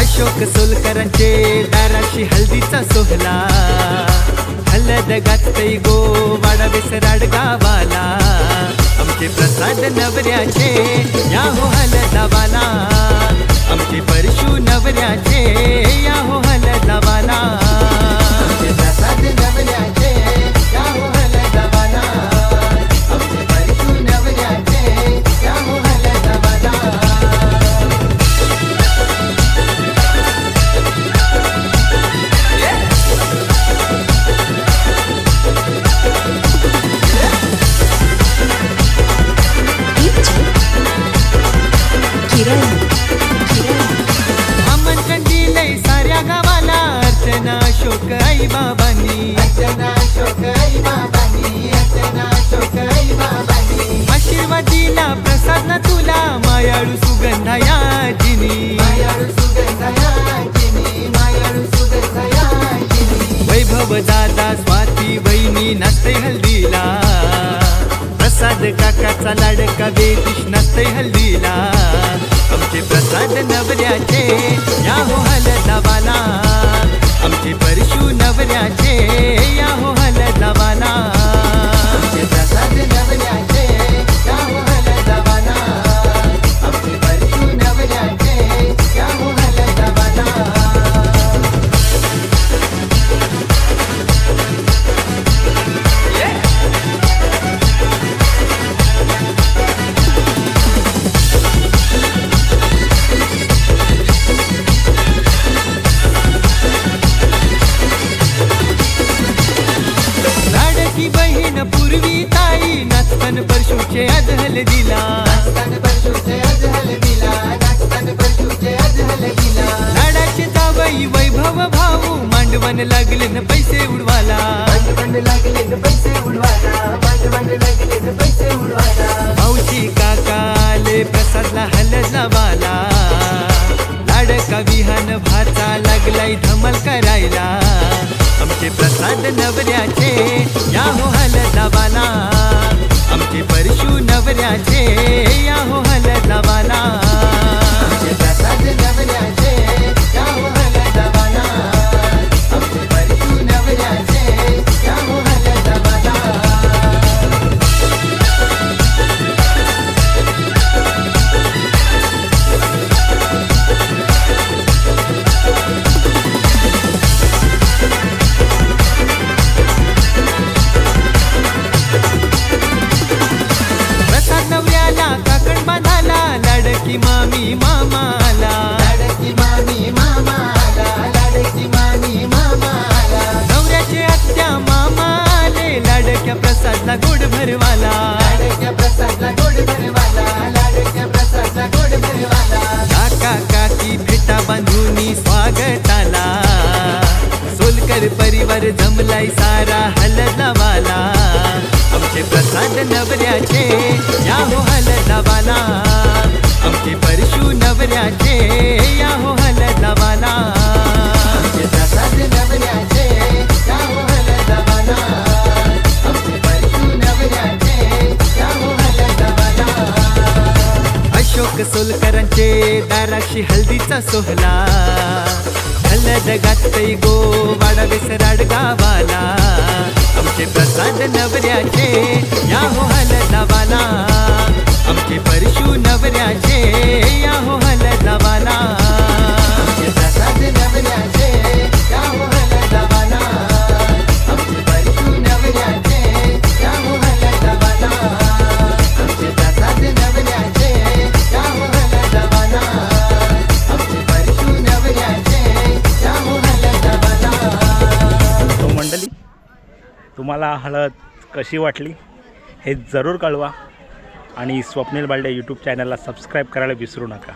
अशोक सोलकरांचे दाराशी हल्दीचा सोहला हलद गाजतई गो वाडा बेसराड आमचे नवऱ्याचे या हो हलदावाला आमचे परशु नवऱ्याचे अर्चना अशोक आई बाबांनी. आई आई बाबांनी. आशीर्वाद दिला प्रसाद ना तुला मायाळू सुगंधा या जिनी. मायाळू सुगंधा मायाळू सुगंधा या जिनी. वैभव दादा स्वाती वहिनी नाचते हल्दीला. प्रसाद काकाचा लाडका वेदिश नाचते हल्दीला. आमचे प्रसाद नवऱ्याचे या हो हलदावाला आमचे परशु नवऱ्याचे जावई वैभव भाऊ मांडवण लागले न पैसे उडवाला मावशी काकाले प्रसादला हलजावाला लाडका विहान भाचा लागलाय धमल करायला. आमचे प्रसाद नवऱ्याचे या हो हलजावाला आमचे लाडक्या प्रसादला गोड भरवाला. लाडक्या प्रसादला गोड भरवाला लाडक्या प्रसादला गोड भरवाला. काका काकी भेटा बांधूनी स्वागताला. सोलकर परिवार जमलाय सारा हलदावाला आमचे प्रसाद नवऱ्याचे या हो हलदावाला दाराशी हल्दीचा सोहला. हलद गाजतई गो वाडा बेसराड गावाला आमचे प्रसाद नवऱ्याचे तुम्हाला हळद कशी वाटली हे जरूर कळवा. आणि स्वप्नील बालडे यूट्यूब चॅनलला सबस्क्राईब करायला विसरू नका.